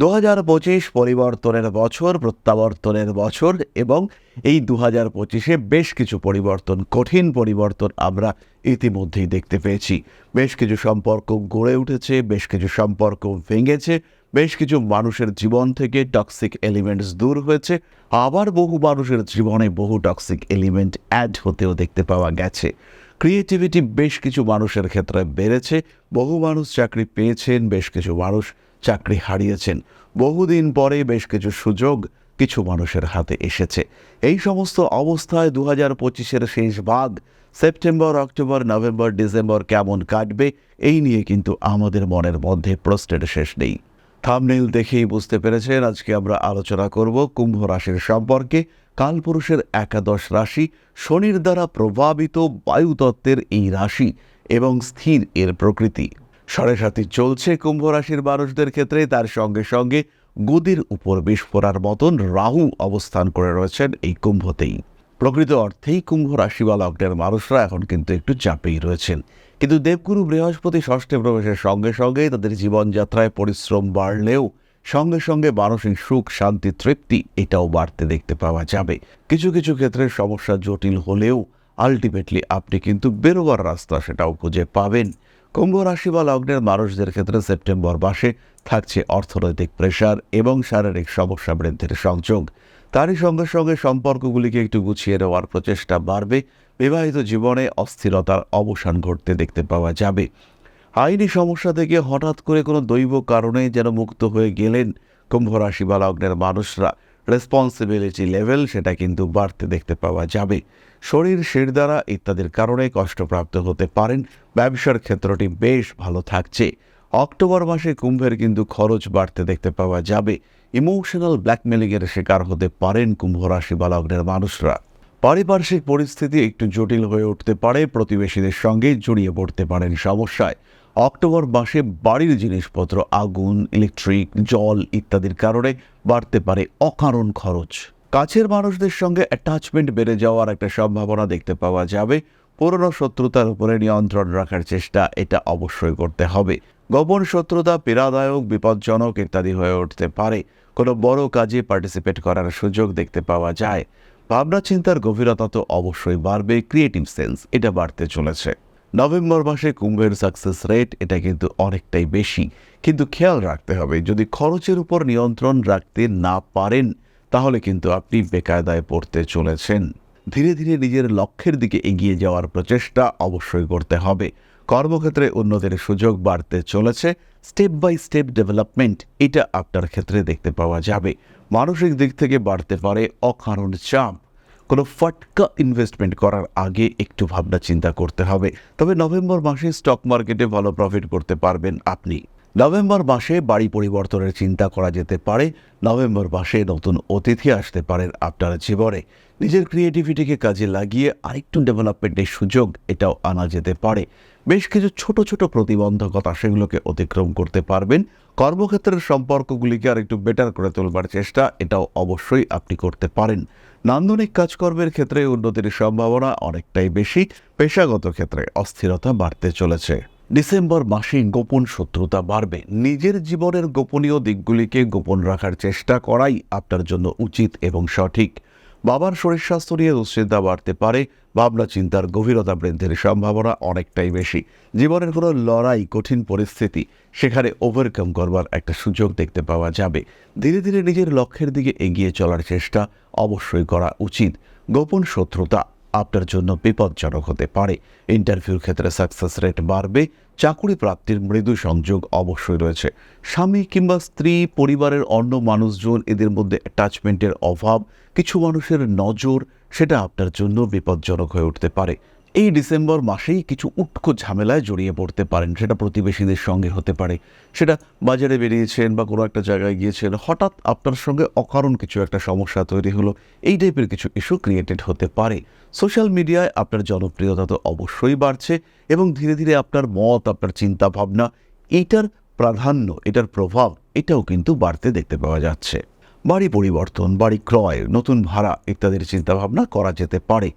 দু হাজার পঁচিশ পরিবর্তনের বছর, প্রত্যাবর্তনের বছর এবং এই দু হাজার পঁচিশে বেশ কিছু পরিবর্তন, কঠিন পরিবর্তন আমরা ইতিমধ্যেই দেখতে পেয়েছি। বেশ কিছু সম্পর্ক গড়ে উঠেছে, বেশ কিছু সম্পর্ক ভেঙেছে, বেশ কিছু মানুষের জীবন থেকে টক্সিক এলিমেন্টস দূর হয়েছে, আবার বহু মানুষের জীবনে বহু টক্সিক এলিমেন্ট অ্যাড হতেও দেখতে পাওয়া গেছে। ক্রিয়েটিভিটি বেশ কিছু মানুষের ক্ষেত্রে বেড়েছে, বহু মানুষ চাকরি পেয়েছেন, বেশ কিছু মানুষ চাকরি হারিয়েছেন। বহুদিন পরে বেশ কিছু সুযোগ কিছু মানুষের হাতে এসেছে। এই সমস্ত অবস্থায় দু হাজার পঁচিশের শেষ ভাগ সেপ্টেম্বর, অক্টোবর, নভেম্বর, ডিসেম্বর কেমন কাটবে, এই নিয়ে কিন্তু আমাদের মনের মধ্যে প্রশ্নের শেষ নেই। থামনেল দেখেই বুঝতে পেরেছেন, আজকে আমরা আলোচনা করব কুম্ভ রাশির সম্পর্কে। কালপুরুষের একাদশ রাশি শনির দ্বারা প্রভাবিত বায়ুতত্ত্বের এই রাশি এবং স্থির এর প্রকৃতি। সাড়ে সাথী চলছে কুম্ভ রাশির মানুষদের ক্ষেত্রে, তার সঙ্গে সঙ্গে গদির উপর বিস্ফোরার মতন রাহু অবস্থান করে রয়েছেন এই কুম্ভতেই। প্রকৃত অর্থেই কুম্ভ রাশি বা লগ্নের মানুষরা এখন কিন্তু একটু চাপেই রয়েছেন। কিন্তু দেবগুরু বৃহস্পতি ষষ্ঠে প্রবেশের সঙ্গে সঙ্গে তাদের জীবনযাত্রায় পরিশ্রম বাড়লেও সঙ্গে সঙ্গে মানসিক সুখ, শান্তি, তৃপ্তি এটাও বাড়তে দেখতে পাওয়া যাবে। কিছু কিছু ক্ষেত্রে সমস্যা জটিল হলেও আলটিমেটলি আপনি কিন্তু বেরোবার রাস্তা সেটাও খুঁজে পাবেন। কুম্ভ রাশি বা লগ্নের মানুষদের ক্ষেত্রে সেপ্টেম্বর মাসে থাকছে অর্থনৈতিক প্রেশার এবং শারীরিক সমস্যা বৃদ্ধির সংযোগ। তারই সঙ্গে সঙ্গে সম্পর্কগুলিকে একটু গুছিয়ে নেওয়ার প্রচেষ্টা বাড়বে। বিবাহিত জীবনে অস্থিরতার অবসান ঘটতে দেখতে পাওয়া যাবে। আইনি সমস্যা থেকে হঠাৎ করে কোনো দৈব কারণে যেন মুক্ত হয়ে গেলেন কুম্ভ রাশি বা লগ্নের মানুষরা। রেসপন্সিবিলিটি লেভেল সেটা কিন্তু বাড়তে দেখতে পাওয়া যাবে। শরীর শিরদারা ইত্যাদির কারণে কষ্টপ্রাপ্ত হতে পারেন। ব্যবসার ক্ষেত্রটি বেশ ভালো থাকছে। অক্টোবর মাসে কুম্ভের কিন্তু খরচ বাড়তে দেখতে পাওয়া যাবে। ইমোশনাল ব্ল্যাকমেলিংয়ের শিকার হতে পারেন কুম্ভ রাশি বা লগ্নের মানুষরা। পারিপার্শ্বিক পরিস্থিতি একটু জটিল হয়ে উঠতে পারে। প্রতিবেশীদের সঙ্গে জড়িয়ে পড়তে পারেন সমস্যায়। অক্টোবর মাসে বাড়ির জিনিসপত্র, আগুন ইলেকট্রিক জল ইত্যাদির কারণে বাড়তে পারে অকারণ খরচ। কাছের মানুষদের সঙ্গে অ্যাটাচমেন্ট বেড়ে যাওয়ার একটা সম্ভাবনা দেখতে পাওয়া যাবে। পুরনো শত্রুতার উপরে নিয়ন্ত্রণ রাখার চেষ্টা এটা অবশ্যই করতে হবে। গোপন শত্রুতা পীড়াদায়ক, বিপজ্জনক ইত্যাদি হয়ে উঠতে পারে। কোনো বড় কাজে পার্টিসিপেট করার সুযোগ দেখতে পাওয়া যায়। ভাবনা চিন্তার গভীরতা তো অবশ্যই বাড়বে। ক্রিয়েটিভ সেন্স এটা বাড়তে চলেছে। নভেম্বর মাসে কুম্ভের সাকসেস রেট এটা কিন্তু অনেকটাই বেশি। কিন্তু খেয়াল রাখতে হবে, যদি খরচের উপর নিয়ন্ত্রণ রাখতে না পারেন, তাহলে কিন্তু আপনি বেকায়দায় পড়তে চলেছেন। ধীরে ধীরে নিজের লক্ষ্যের দিকে এগিয়ে যাওয়ার প্রচেষ্টা অবশ্যই করতে হবে। কর্মক্ষেত্রে উন্নতির সুযোগ বাড়তে চলেছে। স্টেপ বাই স্টেপ ডেভেলপমেন্ট এটা আপনার ক্ষেত্রে দেখতে পাওয়া যাবে। মানসিক দিক থেকে বাড়তে পারে অকারণ চাপ। কোনো ফটকা ইনভেস্টমেন্ট করার আগে একটু ভাবনা চিন্তা করতে হবে। তবে নভেম্বর মাসে স্টক মার্কেটে ভালো প্রফিট করতে পারবেন আপনি। নভেম্বর মাসে বাড়ি পরিবর্তনের চিন্তা করা যেতে পারে। নভেম্বর মাসে নতুন অতিথি আসতে পারেন আপনার জীবনে। নিজের ক্রিয়েটিভিটিকে কাজে লাগিয়ে আরেকটু ডেভেলপমেন্টের সুযোগ এটাও আনা যেতে পারে। বেশ কিছু ছোট ছোট প্রতিবন্ধকতা সেগুলোকে অতিক্রম করতে পারবেন। কর্মক্ষেত্রের সম্পর্কগুলিকে আরেকটু বেটার করে তোলবার চেষ্টা এটাও অবশ্যই আপনি করতে পারেন। নান্দনিক কাজকর্মের ক্ষেত্রে উন্নতির সম্ভাবনা অনেকটাই বেশি। পেশাগত ক্ষেত্রে অস্থিরতা বাড়তে চলেছে। ডিসেম্বর মাসে গোপন শত্রুতা বাড়বে। নিজের জীবনের গোপনীয় দিকগুলিকে গোপন রাখার চেষ্টা করাই আপনার জন্য উচিত এবং সঠিক। বাবার শরীর স্বাস্থ্য নিয়ে দুশ্চিন্তা বাড়তে পারে, ভাবনা চিন্তার গভীরতা বৃদ্ধির সম্ভাবনা অনেকটাই বেশি। জীবনের কোনো লড়াই কঠিন পরিস্থিতি সেখানে ওভারকাম করবার একটা সুযোগ দেখতে পাওয়া যাবে। ধীরে ধীরে নিজের লক্ষ্যের দিকে এগিয়ে চলার চেষ্টা অবশ্যই করা উচিত। গোপন শত্রুতা আপনার জন্য বিপজ্জনক হতে পারে। ইন্টারভিউর ক্ষেত্রে সাকসেস রেট বাড়বে চাকুরি প্রাপ্তির মৃদু সংযোগ অবশ্যই রয়েছে। স্বামী কিংবা স্ত্রী, পরিবারের অন্য মানুষজন এদের মধ্যে অ্যাটাচমেন্টের অভাব, কিছু মানুষের নজর, সেটা আপনার জন্য বিপজ্জনক হয়ে উঠতে পারে। এই ডিসেম্বর মাসেই কিছু উটকো ঝামেলায় জড়িয়ে পড়তে পারেন। সেটা প্রতিবেশীদের সঙ্গে হতে পারে। সেটা বাজারে বেরিয়েছেন বা কোনো একটা জায়গায় গিয়েছেন, হঠাৎ আপনার সঙ্গে অকারণ কিছু একটা সমস্যা তৈরি হলো। এই টাইপের কিছু ইস্যু ক্রিয়েটেড হতে পারে। সোশ্যাল মিডিয়ায় আপনার জনপ্রিয়তা তো অবশ্যই বাড়ছে এবং ধীরে ধীরে আপনার মত, আপনার চিন্তা ভাবনা এইটার প্রাধান্য, এটার প্রভাব, এটাও কিন্তু বাড়তে দেখতে পাওয়া যাচ্ছে। বাড়ি পরিবর্তন, বাড়ি ক্রয়, নতুন ভাড়া ইত্যাদির চিন্তাভাবনা করা যেতে পারে।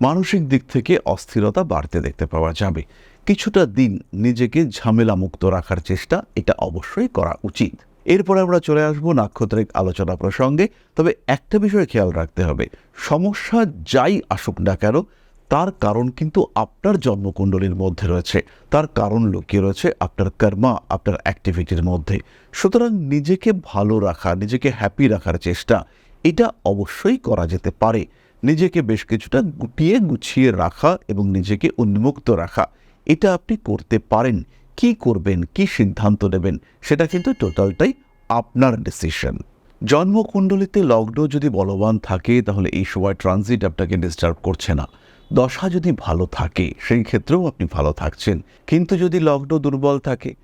মানসিক দিক থেকে অস্থিরতা বাড়তে দেখতে পাওয়া যাবে। কিছুটা দিন নিজেকে ঝামেলা মুক্ত রাখার চেষ্টা এটা অবশ্যই করা উচিত। এরপরে আমরা চলে আসব নাক্ষত্রিক আলোচনা প্রসঙ্গে, তবে একটা বিষয় খেয়াল রাখতে হবে। সমস্যা যাই আসুক না কেন, তার কারণ কিন্তু আপনার জন্মকুণ্ডলীর মধ্যে রয়েছে। তার কারণ লুকিয়ে রয়েছে আপনার কর্মা, আপনার অ্যাক্টিভিটির মধ্যে। সুতরাং নিজেকে ভালো রাখা, নিজেকে হ্যাপি রাখার চেষ্টা, এটা অবশ্যই করা যেতে পারে। নিজেকে বেশ কিছুটা গুটিয়ে গুছিয়ে রাখা এবং নিজেকে উন্মুক্ত রাখা। এটা আপনি করতে পারেন। কি করবেন? কি সিদ্ধান্ত নেবেন? সেটা কিন্তু টোটালটাই আপনার ডিসিশন জন্মকুণ্ডলিতে লগ্ন যদি বলবান থাকে, তাহলে এই সময় ট্রানজিট আপনাকে ডিস্টার্ব করছে না। দশা যদি ভালো থাকে, সেই ক্ষেত্রেও আপনি ভালো থাকছেন। কিন্তু যদি লগ্ন দুর্বল থাকে,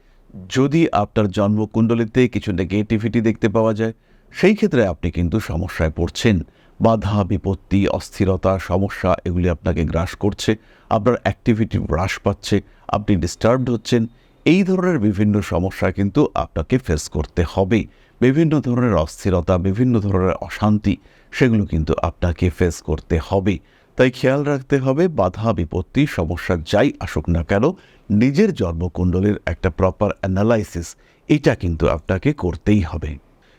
যদি আপনার জন্মকুণ্ডলিতে কিছু নেগেটিভিটি দেখতে পাওয়া যায়, সেই ক্ষেত্রে আপনি কিন্তু সমস্যায় পড়ছেন। বাধা, বিপত্তি, অস্থিরতা, সমস্যা এগুলি আপনাকে গ্রাস করছে, আপনার অ্যাক্টিভিটি হ্রাস পাচ্ছে, আপনি ডিস্টার্বড হচ্ছেন, এই ধরনের বিভিন্ন সমস্যা কিন্তু আপনাকে ফেস করতে হবে। বিভিন্ন ধরনের অস্থিরতা, বিভিন্ন ধরনের অশান্তি, সেগুলো কিন্তু আপনাকে ফেস করতে হবে। তাই খেয়াল রাখতে হবে, বাধা, বিপত্তি, সমস্যা যাই আসুক না কেন, নিজের জন্মকুণ্ডলীর একটা প্রপার অ্যানালাইসিস এটা কিন্তু আপনাকে করতেই হবে।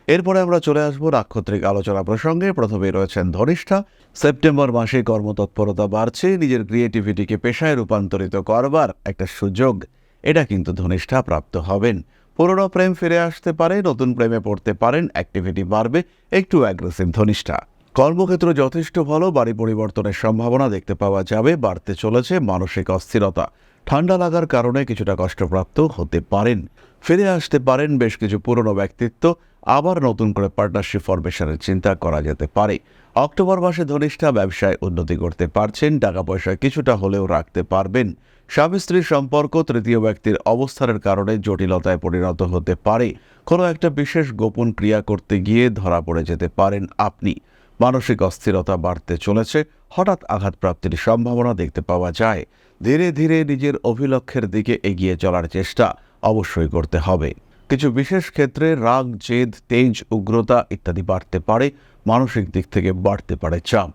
এরপরে আমরা চলে আসব নাক্ষত্রিক আলোচনা প্রসঙ্গে। প্রথমে রয়েছেন ধনিষ্ঠা। সেপ্টেম্বর মাসে কর্মতৎপরতা বাড়ছে, নিজের ক্রিয়েটিভিটিকে পেশায় রূপান্তরিত করবার একটা সুযোগ। এটা কিন্তু ধনিষ্ঠা প্রাপ্ত হবেন। পুরনো প্রেম ফিরে আসতে পারে, নতুন প্রেমে পড়তে পারেন অ্যাক্টিভিটি বাড়বে। একটু অ্যাগ্রেসিভ ধনিষ্ঠা। কর্মক্ষেত্র যথেষ্ট ভালো, বাড়ি পরিবর্তনের সম্ভাবনা দেখতে পাওয়া যাবে, বাড়তে চলেছে মানসিক অস্থিরতা। ঠান্ডা লাগার কারণে কিছুটা কষ্টপ্রাপ্ত হতে পারেন। ফিরে আসতে পারেন বেশ কিছু পুরনো ব্যক্তিত্ব আবার নতুন করে পার্টনারশিপ ফরমেশনের চিন্তা করা যেতে পারে। অক্টোবর মাসে ধনিষ্ঠা ব্যবসায় উন্নতি করতে পারছেন টাকা পয়সা কিছুটা হলেও রাখতে পারবেন। স্বামী স্ত্রীর সম্পর্ক তৃতীয় ব্যক্তির অবস্থানের কারণে জটিলতায় পরিণত হতে পারে। কোনো একটা বিশেষ গোপন ক্রিয়া করতে গিয়ে ধরা পড়ে যেতে পারেন আপনি। মানসিক অস্থিরতা বাড়তে চলেছে, হঠাৎ আঘাতপ্রাপ্তির সম্ভাবনা দেখতে পাওয়া যায়। ধীরে ধীরে নিজের অভিলক্ষের দিকে এগিয়ে চলার চেষ্টা অবশ্যই করতে হবে। কিছু বিশেষ ক্ষেত্রে রাগ, জেদ, তেজ, উগ্রতা ইত্যাদি বাড়তে পারে, মানসিক দিক থেকে বাড়তে পারে চাপ।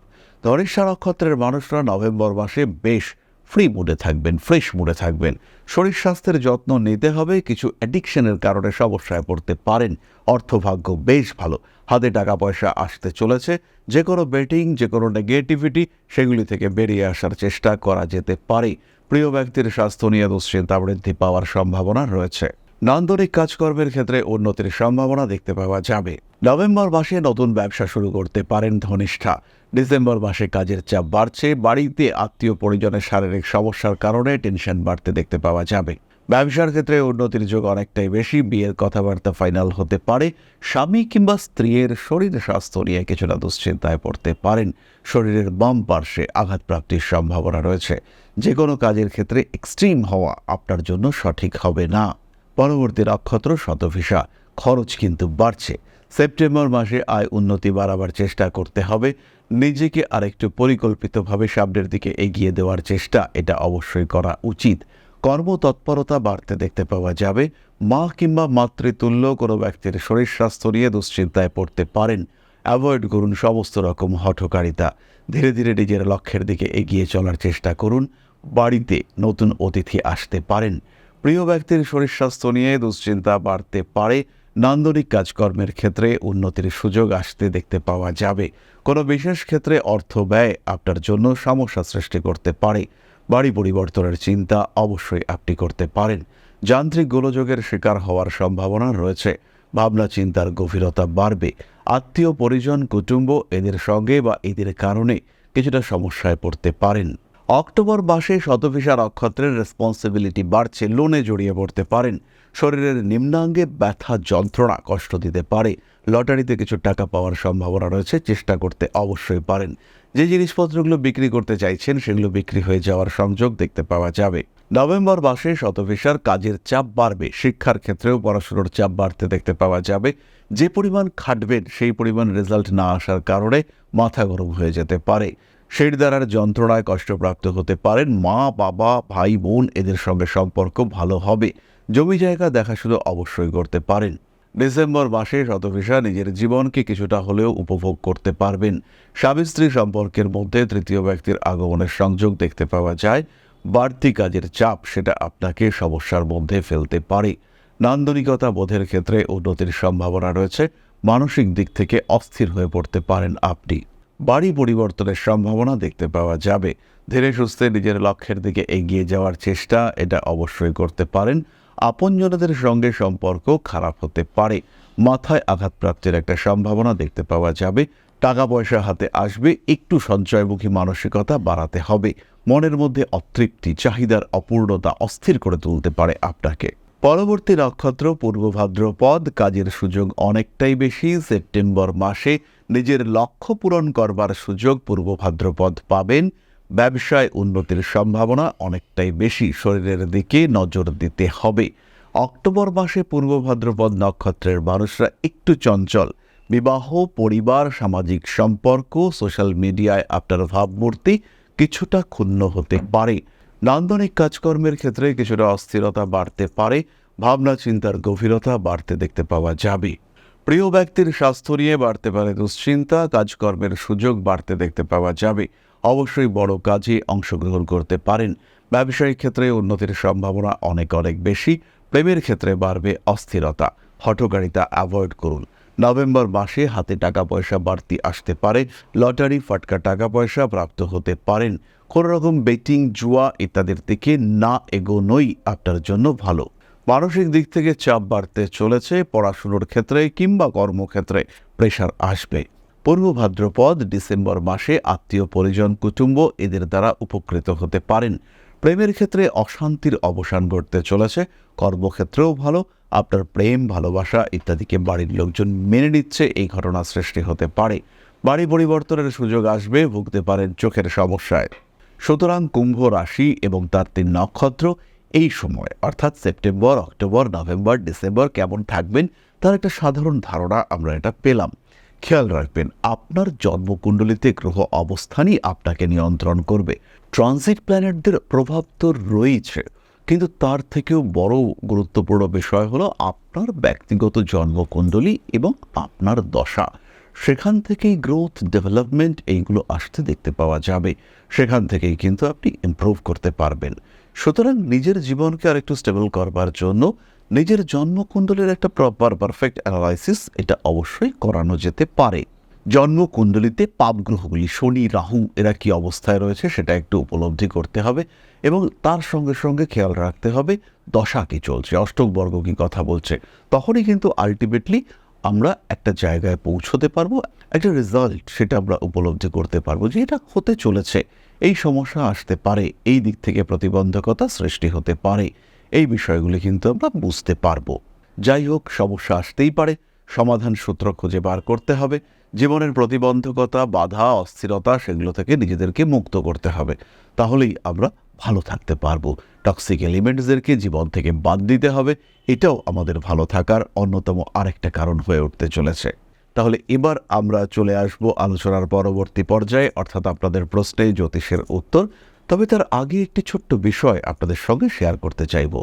ধনিষ্ঠা নক্ষত্রের মানুষরা নভেম্বর মাসে বেশ ফ্রি মুডে থাকবেন, ফ্রেশ মুডে থাকবেন। শরীর স্বাস্থ্যের যত্ন নিতে হবে, কিছু অ্যাডিকশনের কারণে সমস্যায় পড়তে পারেন। অর্থভাগ্য বেশ ভালো, হাতে টাকা পয়সা আসতে চলেছে যে কোনো বেটিং যে কোনো নেগেটিভিটি সেগুলি থেকে বেরিয়ে আসার চেষ্টা করা যেতে পারে। প্রিয় ব্যক্তির স্বাস্থ্য নিয়ে দুশ্চিন্তা বৃদ্ধি পাওয়ার সম্ভাবনা রয়েছে। নান্দনিক কাজকর্মের ক্ষেত্রে উন্নতির সম্ভাবনা দেখতে পাওয়া যাবে। নভেম্বর মাসে নতুন ব্যবসা শুরু করতে পারেন ধনিষ্ঠা। ডিসেম্বর মাসে কাজের চাপ বাড়ছে, বাড়িতে আত্মীয় পরিজনের শারীরিক সমস্যার কারণে টেনশন বাড়তে দেখতে পাওয়া যাবে। ব্যবসার ক্ষেত্রে উন্নতির যোগ অনেকটাই বেশি, বিয়ের কথাবার্তা ফাইনাল হতে পারে, স্বামী কিংবা স্ত্রীর শরীর স্বাস্থ্য নিয়ে কিছুটা দুশ্চিন্তায় পড়তে পারেন। শরীরের বাম পার্শ্বে আঘাতপ্রাপ্তির সম্ভাবনা রয়েছে। যে কোনো কাজের ক্ষেত্রে এক্সট্রিম হওয়া আপনার জন্য সঠিক হবে না। পরবর্তী নক্ষত্র শতভিসা। খরচ কিন্তু বাড়ছে। সেপ্টেম্বর মাসে আয় উন্নতি বাড়াবার চেষ্টা করতে হবে। নিজেকে আরেকটু পরিকল্পিতভাবে সামনের দিকে এগিয়ে দেওয়ার চেষ্টা, এটা অবশ্যই করা উচিত। কর্মতৎপরতা বাড়তে দেখতে পাওয়া যাবে। মা কিংবা মাতৃতুল্য কোনো ব্যক্তির শরীর স্বাস্থ্য নিয়ে দুশ্চিন্তায় পড়তে পারেন। অ্যাভয়েড করুন সমস্ত রকম হঠকারিতা। ধীরে ধীরে নিজের লক্ষ্যের দিকে এগিয়ে চলার চেষ্টা করুন। বাড়িতে নতুন অতিথি আসতে পারেন। প্রিয় ব্যক্তির শরীর স্বাস্থ্য নিয়ে দুশ্চিন্তা বাড়তে পারে। নান্দনিক কাজকর্মের ক্ষেত্রে উন্নতির সুযোগ আসতে দেখতে পাওয়া যাবে। কোনো বিশেষ ক্ষেত্রে অর্থ ব্যয় আপনার জন্য সমস্যা সৃষ্টি করতে পারে। বাড়ি পরিবর্তনের চিন্তা অবশ্যই আপনি করতে পারেন। যান্ত্রিক গোলযোগের শিকার হওয়ার সম্ভাবনা রয়েছে। ভাবনা চিন্তার গভীরতা বাড়বে। আত্মীয়, পরিজন, কুটুম্ব এদের সঙ্গে বা এদের কারণে কিছুটা সমস্যায় পড়তে পারেন। অক্টোবর মাসে শতভিসা নক্ষত্রের রেসপন্সিবিলিটি বাড়ছে, লোনে জড়িয়ে পড়তে পারেন। শরীরের নিম্নাঙ্গে ব্যথা, যন্ত্রণা কষ্ট দিতে পারে। লটারিতে কিছু টাকা পাওয়ার সম্ভাবনা রয়েছে, চেষ্টা করতে অবশ্যই পারেন। যে জিনিসপত্রগুলো বিক্রি করতে চাইছেন, সেগুলো বিক্রি হয়ে যাওয়ার সংযোগ দেখতে পাওয়া যাবে। নভেম্বর মাসে শতভিসার কাজের চাপ বাড়বে। শিক্ষার ক্ষেত্রেও পড়াশুনোর চাপ বাড়তে দেখতে পাওয়া যাবে। যে পরিমাণ খাটবেন, সেই পরিমাণ রেজাল্ট না আসার কারণে মাথা গরম হয়ে যেতে পারে। সেই দ্বারার যন্ত্রণায় কষ্টপ্রাপ্ত হতে পারেন মা, বাবা, ভাই, বোন, এদের সঙ্গে সম্পর্ক ভালো হবে। জমি জায়গা দেখাশুনো অবশ্যই করতে পারেন। ডিসেম্বর মাসে শতভিসা নিজের জীবনকে কিছুটা হলেও উপভোগ করতে পারবেন। স্বামী স্ত্রী সম্পর্কের মধ্যে তৃতীয় ব্যক্তির আগমনের সংযোগ দেখতে পাওয়া যায়। বাড়তি কাজের চাপ সেটা আপনাকে সমস্যার মধ্যে ফেলতে পারে। নান্দনিকতা বোধের ক্ষেত্রে উন্নতির সম্ভাবনা রয়েছে। মানসিক দিক থেকে অস্থির হয়ে পড়তে পারেন আপনি। বাড়ি পরিবর্তনের সম্ভাবনা দেখতে পাওয়া যাবে। ধীরে সুস্থে নিজের লক্ষ্যের দিকে এগিয়ে যাওয়ার চেষ্টা এটা অবশ্যই করতে পারেন। আপনজনদের সঙ্গে সম্পর্ক খারাপ হতে পারে। মাথায় আঘাতপ্রাপ্তির একটা সম্ভাবনা দেখতে পাওয়া যাবে। টাকা পয়সা হাতে আসবে, একটু সঞ্চয়মুখী মানসিকতা বাড়াতে হবে। মনের মধ্যে অতৃপ্তি, চাহিদার অপূর্ণতা অস্থির করে তুলতে পারে আপনাকে। পরবর্তী নক্ষত্র পূর্ব ভাদ্রপদ, কাজের সুযোগ অনেকটাই বেশি। সেপ্টেম্বর মাসে নিজের লক্ষ্য পূরণ করবার সুযোগ পূর্ব ভাদ্রপদ পাবেন। ব্যবসায় উন্নতির সম্ভাবনা অনেকটাই বেশি। শরীরের দিকে নজর দিতে হবে। অক্টোবর মাসে পূর্ব ভাদ্রপদ নক্ষত্রের মানুষরা একটু চঞ্চল। বিবাহ, পরিবার, সামাজিক সম্পর্ক, সোশ্যাল মিডিয়ায় আপনার ভাবমূর্তি কিছুটা ক্ষুণ্ণ হতে পারে। নান্দনিক কাজকর্মের ক্ষেত্রে কিছুটা অস্থিরতা বাড়তে পারে, ভাবনা চিন্তার গভীরতা বাড়তে দেখতে পাওয়া যাবে। প্রিয় ব্যক্তির স্বাস্থ্য নিয়ে বাড়তে পারে দুশ্চিন্তা, কাজকর্মের সুযোগ বাড়তে দেখতে পাওয়া যাবে। অবশ্যই বড় কাজে অংশগ্রহণ করতে পারেন। ব্যবসায়িক ক্ষেত্রে উন্নতির সম্ভাবনা অনেক অনেক বেশি। প্রেমের ক্ষেত্রে বাড়বে অস্থিরতা। হঠকারিতা অ্যাভয়েড করুন। নভেম্বর মাসে হাতে টাকা পয়সা বাড়তি আসতে পারে, লটারি, ফাটকা টাকা পয়সা প্রাপ্ত হতে পারেন। কোনো রকম বেটিং, জুয়া ইত্যাদির দিকে না এগোনোই আপনার জন্য ভালো। মানসিক দিক থেকে চাপ বাড়তে চলেছে পড়াশুনোর ক্ষেত্রে কিংবা কর্মক্ষেত্রে। প্রেশার আসবে। পূর্ব ভাদ্রপদ, ডিসেম্বর মাসে আত্মীয়, পরিজন, কুটুম্ব এদের দ্বারা উপকৃত হতে পারেন। প্রেমের ক্ষেত্রে অশান্তির অবসান ঘটতে চলেছে, কর্মক্ষেত্রেও ভালো আপনার প্রেম, ভালোবাসা ইত্যাদিকে বাড়ির লোকজন মেনে নিচ্ছে, এই ঘটনা সৃষ্টি হতে পারে। বাড়ি পরিবর্তনের সুযোগ আসবে, ভুগতে পারেন চোখের সমস্যায়। সুতরাং কুম্ভ রাশি এবং তার তিন নক্ষত্র এই সময়, অর্থাৎ সেপ্টেম্বর, অক্টোবর, নভেম্বর, ডিসেম্বর কেমন থাকবেন, তার একটা সাধারণ ধারণা আমরা এটা পেলাম। খেয়াল রাখবেন, আপনার জন্মকুণ্ডলিতে গ্রহ অবস্থানই আপনাকে নিয়ন্ত্রণ করবে। ট্রানজিট প্ল্যানেটদের প্রভাব তো রয়েছে। কিন্তু তার থেকেও বড় গুরুত্বপূর্ণ বিষয় হলো আপনার ব্যক্তিগত জন্মকুণ্ডলী এবং আপনার দশা। সেখান থেকেই গ্রোথ ডেভেলপমেন্ট এইগুলো আসতে দেখতে পাওয়া যাবে। সেখান থেকেই কিন্তু আপনি ইমপ্রুভ করতে পারবেন। সুতরাং নিজের জীবনকে আরেকটু স্টেবল করবার জন্য নিজের জন্মকুণ্ডলীর একটা প্রপার পারফেক্ট অ্যানালাইসিস এটা অবশ্যই করানো যেতে পারে। জন্মকুণ্ডলিতে পাপ গ্রহগুলি, শনি, রাহু, এরা কি অবস্থায় রয়েছে সেটা একটু উপলব্ধি করতে হবে এবং তার সঙ্গে সঙ্গে খেয়াল রাখতে হবে, দশা কি চলছে, অষ্টক বর্গ কি কথা বলছে। তখনই কিন্তু আলটিমেটলি আমরা একটা জায়গায় পৌঁছতে পারব, একটা রেজাল্ট সেটা আমরা উপলব্ধি করতে পারব যে এটা হতে চলেছে, এই সমস্যা আসতে পারে, এই দিক থেকে প্রতিবন্ধকতা সৃষ্টি হতে পারে, এই বিষয়গুলি কিন্তু আমরা বুঝতে পারব। যাই হোক, সমস্যা আসতেই পারে, সমাধান সূত্র খুঁজে বার করতে হবে জীবনের প্রতিবন্ধকতা, বাধা, অস্থিরতা সেগুলো থেকে নিজেদেরকে মুক্ত করতে হবে। তাহলেই আমরা ভালো থাকতে পারব। টক্সিক এলিমেন্টসদেরকে জীবন থেকে বাদ দিতে হবে। এটাও আমাদের ভালো থাকার অন্যতম আরেকটা কারণ হয়ে উঠতে চলেছে। তাহলে এবার আমরা চলে আসব আলোচনার পরবর্তী পর্যায়ে। অর্থাৎ আপনাদের প্রশ্নে জ্যোতিষের উত্তর। তবে তার আগে একটি ছোট্ট বিষয় আপনাদের সঙ্গে শেয়ার করতে চাইব।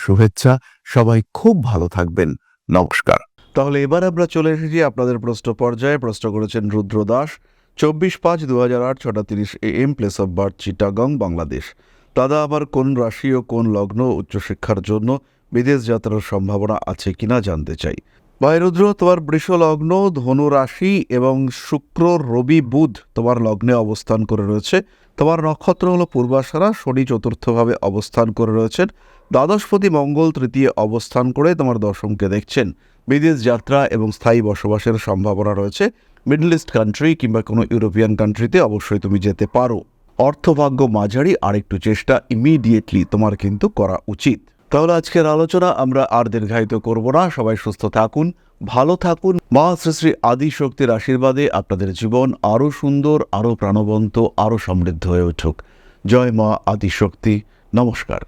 শুভেচ্ছা। সবাই খুব ভালো থাকবেন। নমস্কার। তাহলে এবার আমরা চলে এসেছি আপনাদের প্রশ্ন পর্যায়ে। প্রশ্ন করেছেন রুদ্র দাস। চব্বিশ পাঁচ দু হাজার আট ছটা তিরিশ A M place of birth Chittagong Bangladesh দাদা, আবার কোন রাশি ও কোন লগ্ন উচ্চশিক্ষার জন্য বিদেশ যাত্রার সম্ভাবনা আছে কিনা জানতে চাই? ভাই রুদ্র, তোমার বৃষ লগ্ন, ধনু রাশি এবং শুক্র, রবি, বুধ তোমার লগ্নে অবস্থান করে রয়েছে। তোমার নক্ষত্র হলো পূর্বাশারা, শনি চতুর্থভাবে অবস্থান করে রয়েছেন। দ্বাদশপতি মঙ্গল তৃতীয় অবস্থান করে তোমার দশমকে দেখছেন। বিদেশ যাত্রা এবং স্থায়ী বসবাসের সম্ভাবনা রয়েছে। মিডল ইস্ট কান্ট্রি কিংবা কোনো ইউরোপিয়ান কান্ট্রিতে অবশ্যই তুমি যেতে পারো। অর্থভাগ্য মাঝারি, আরেকটু চেষ্টা ইমিডিয়েটলি তোমার কিন্তু করা উচিত। তাহলে আজকের আলোচনা আমরা আর দীর্ঘায়িত করব না। সবাই সুস্থ থাকুন। ভালো থাকুন। মা শ্রী শ্রী আদি শক্তির আশীর্বাদে আপনাদের জীবন আরও সুন্দর আরও প্রাণবন্ত আরও সমৃদ্ধ হয়ে উঠুক। জয় মা আদি শক্তি নমস্কার।